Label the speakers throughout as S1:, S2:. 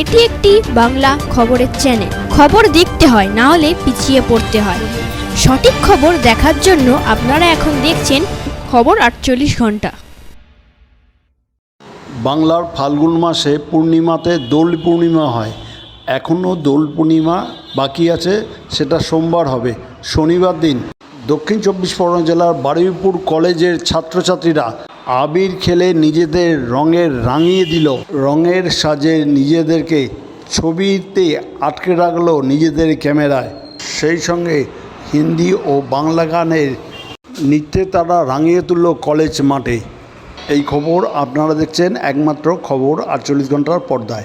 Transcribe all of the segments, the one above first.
S1: এটি একটি বাংলা খবরের চ্যানেল খবর দেখতে হয়, না হলে পিছিয়ে পড়তে হয়। সঠিক খবর দেখার জন্য আপনারা এখন দেখছেন খবর আটচল্লিশ ঘণ্টা।
S2: বাংলার ফাল্গুন মাসে পূর্ণিমাতে দোল পূর্ণিমা হয়। এখনও দোল পূর্ণিমা বাকি আছে, সেটা সোমবার হবে, শনিবার দিন। দক্ষিণ চব্বিশ পরগনা জেলার বারুইপুর কলেজের ছাত্রছাত্রীরা আবির খেলে নিজেদের রঙের রাঙিয়ে দিল। রঙের সাজে নিজেদেরকে ছবিতে আটকে রাখল নিজেদের ক্যামেরায়। সেই সঙ্গে হিন্দি ও বাংলা গানের নৃত্যে তারা রাঙিয়ে তুলল কলেজ মাঠে। এই খবর আপনারা দেখছেন একমাত্র খবর আটচল্লিশ ঘণ্টার পর্দায়।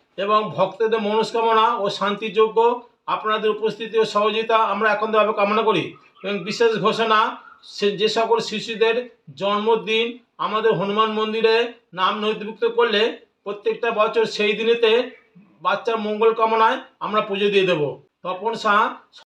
S3: এবং ভক্তদের মনস্কামনা ও শান্তিযোগ্য আপনাদের উপস্থিতি ও সহযোগিতা আমরা একান্তভাবে কামনা করি। এবং বিশেষ ঘোষণা যে সকল শিশুদের জন্মদিন আমাদের হনুমান মন্দিরে নাম নথিভুক্ত করলে প্রত্যেকটা বছর সেই দিনেতে বাচ্চার মঙ্গল কামনায় আমরা পুজো দিয়ে দেব। তপন শাহ